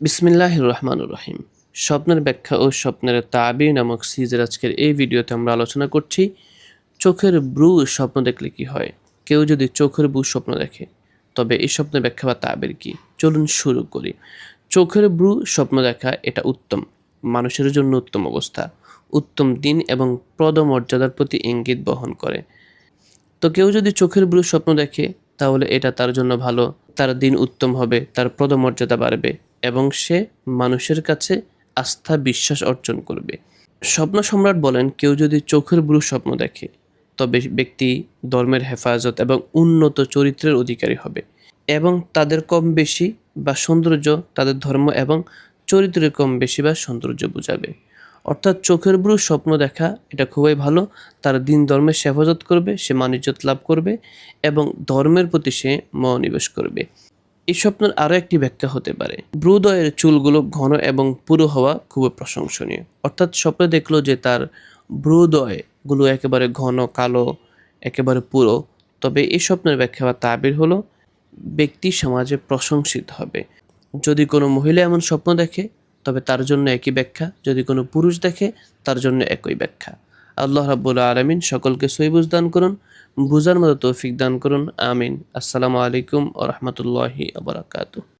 বিসমিল্লাহ রহমান রহিম। স্বপ্নের ব্যাখ্যা ও স্বপ্নের তাবি নামক সিরিজের আজকের এই ভিডিওতে আমরা আলোচনা করছি, চোখের ব্রু স্বপ্ন দেখলে কি হয়? কেউ যদি চোখের ব্রু স্বপ্ন দেখে, তবে এই স্বপ্নের ব্যাখ্যা বা তাবির কি? চলুন শুরু করি। চোখের ব্রু স্বপ্ন দেখা, এটা উত্তম। মানুষের জন্য উত্তম অবস্থা। উত্তম দিন এবং পদমর্যাদার প্রতি ইঙ্গিত বহন করে। তো কেউ যদি চোখের ব্রু স্বপ্ন দেখে, তাহলে এটা তার জন্য ভালো। তার দিন উত্তম হবে, তার পদমর্যাদা বাড়বে। এবং সে মানুষের কাছে আস্থা, বিশ্বাস অর্জন করবে। স্বপ্ন সম্রাট বলেন, কেউ যদি চোখের ব্রু স্বপ্ন দেখে, তবে ব্যক্তি ধর্মের হেফাজত এবং উন্নত চরিত্রের অধিকারী হবে এবং তাদের কম বেশি বা সৌন্দর্য তাদের ধর্ম এবং চরিত্রের কম বেশি বা সৌন্দর্য বোঝাবে। অর্থাৎ চোখের ব্রু স্বপ্ন দেখা, এটা খুবই ভালো। তার দিন ধর্মের হেফাজত করবে, সে মানিজ্যত লাভ করবে এবং ধর্মের প্রতি সে মনোনিবেশ করবে। এই স্বপ্নের আরও একটি ব্যাখ্যা হতে পারে। ব্রুদয়ের চুলগুলো ঘন এবং পুরো হওয়া খুবই প্রশংসনীয়। অর্থাৎ স্বপ্নে দেখল যে তার ব্রুদয়গুলো একেবারে ঘন, কালো, একেবারে পুরো। তবে এই স্বপ্নের ব্যাখ্যা বা তাবির হলো, ব্যক্তি সমাজে প্রশংসিত হবে। যদি কোনো মহিলা এমন স্বপ্ন দেখে, তবে তার জন্য একই ব্যাখ্যা। যদি কোনো পুরুষ দেখে, তার জন্য একই ব্যাখ্যা। আল্লাহ রাব্বুল আলমিন সকলকে সৈবুজ দান করুন, বুঝার মতো তৌফিক দান করুন, আমিন। আসসালামু আলাইকুম ও রহমতুল্লাহি আবরাকাতু